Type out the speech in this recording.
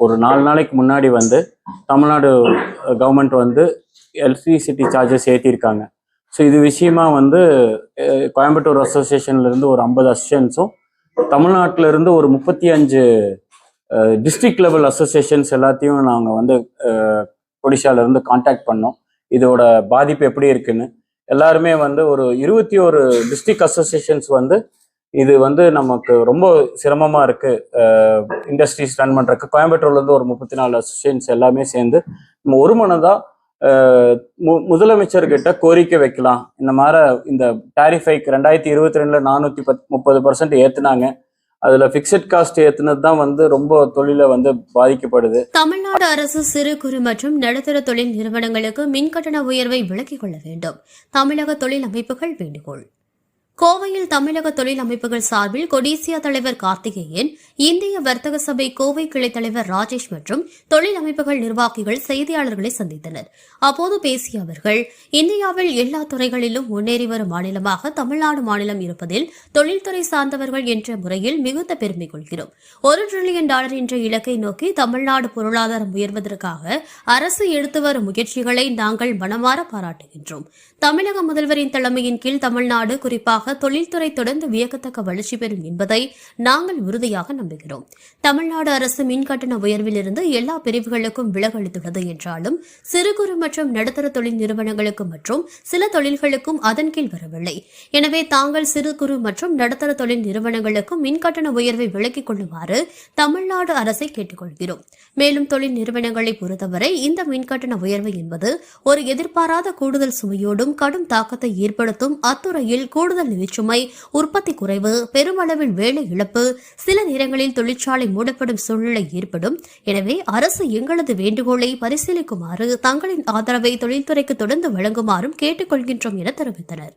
ஒரு நாலு நாளைக்கு முன்னாடி வந்து தமிழ்நாடு கவர்மெண்ட் வந்து எலக்ட்ரிசிட்டி சார்ஜஸ் ஏற்றிருக்காங்க ஸோ இது விஷயமா வந்து கோயம்புத்தூர் அசோசியேஷன்லேருந்து ஒரு ஐம்பது அசோசியன்ஸும் தமிழ்நாட்டிலேருந்து ஒரு முப்பத்தி அஞ்சு டிஸ்ட்ரிக்ட் லெவல் அசோசியேஷன்ஸ் எல்லாத்தையும் நாங்கள் வந்து ஒடிஷாவிலேருந்து காண்டாக்ட் பண்ணோம். இதோட பாதிப்பு எப்படி இருக்குன்னு எல்லாருமே வந்து ஒரு இருபத்தி ஒரு டிஸ்ட்ரிக்ட் அசோசியேஷன்ஸ் வந்து இது வந்து நமக்கு ரொம்ப சிரமமாக இருக்குது இண்டஸ்ட்ரீஸ் ரன் பண்ணுறக்கு கோயம்புத்தூர்லேருந்து ஒரு முப்பத்தி நாலு அசோசியேஷன்ஸ் எல்லாமே சேர்ந்து நம்ம ஒரு மனதாக மு- முதலமைச்சர்கிட்ட கோரிக்கை வைக்கலாம். இந்த மாதிரி இந்த டாரிஃப் ஹைக் ரெண்டாயிரத்தி இருபத்தி ரெண்டுல நானூற்றி பத் முப்பது பர்சன்ட் ஏற்றுனாங்க அதுல ஃபிக்ஸட் காஸ்ட் ஏத்துனது தான் வந்து ரொம்ப தொழில வந்து பாதிக்கப்படுது. தமிழ்நாடு அரசு சிறு குறு மற்றும் நடுத்தர தொழில் நிறுவனங்களுக்கு மின் கட்டண உயர்வை விலக்கிக் கொள்ள வேண்டும். தமிழக தொழில் அமைப்புகள் வேண்டுகோள். கோவையில் தமிழக தொழில் அமைப்புகள் சார்பில் கொடிசியா தலைவர் கார்த்திகேயன் இந்திய வர்த்தக சபை கோவை கிளை தலைவர் ராஜேஷ் மற்றும் தொழில் அமைப்புகள் நிர்வாகிகள் செய்தியாளர்களை சந்தித்தனர். அப்போது பேசிய அவர்கள் இந்தியாவில் எல்லா துறைகளிலும் முன்னேறி வரும் மாநிலமாக தமிழ்நாடு மாநிலம் இருப்பதில் தொழில்துறை சார்ந்தவர்கள் என்ற முறையில் மிகுந்த பெருமை கொள்கிறோம். ஒரு டிரில்லியன் டாலர் என்ற இலக்கை நோக்கி தமிழ்நாடு பொருளாதாரம் உயர்வதற்காக அரசு எடுத்து வரும் முயற்சிகளை நாங்கள் மனமாற பாராட்டுகின்றோம். தமிழக முதல்வரின் தலைமையின் கீழ் தமிழ்நாடு குறிப்பாக காரணமாக தொழில்துறை தொடர்ந்து வியக்கத்தக்க வளர்ச்சி பெறும் என்பதை நாங்கள் உறுதியாக நம்புகிறோம். தமிழ்நாடு அரசு மின்கட்டண உயர்விலிருந்து எல்லா பிரிவுகளுக்கும் விலகளித்துள்ளது என்றாலும் சிறு குறு மற்றும் நடுத்தர தொழில் நிறுவனங்களுக்கு மற்றும் சில தொழில்களுக்கும் அதன் கீழ் வரவில்லை. எனவே தாங்கள் சிறு குறு மற்றும் நடுத்தர தொழில் நிறுவனங்களுக்கும் மின்கட்டண உயர்வை விலக்கிக் கொள்ளுமாறு தமிழ்நாடு அரசை கேட்டுக்கொள்கிறோம். மேலும் தொழில் நிறுவனங்களை பொறுத்தவரை இந்த மின்கட்டண உயர்வு என்பது ஒரு எதிர்பாராத கூடுதல் சுமையோடும் கடும் தாக்கத்தை ஏற்படுத்தும் அத்துறையில் கூடுதல் நிதிச்சுமை உற்பத்தி குறைவு பெருமளவில் வேலை இழப்பு சில நேரங்களில் தொழிற்சாலை மூடப்படும் சூழ்நிலை ஏற்படும். எனவே அரசு எங்களது வேண்டுகோளை பரிசீலிக்குமாறு தங்களின் ஆதரவை தொழில்துறைக்கு தொடர்ந்து வழங்குமாறும் கேட்டுக்கொள்கின்றோம் என தெரிவித்தனர்.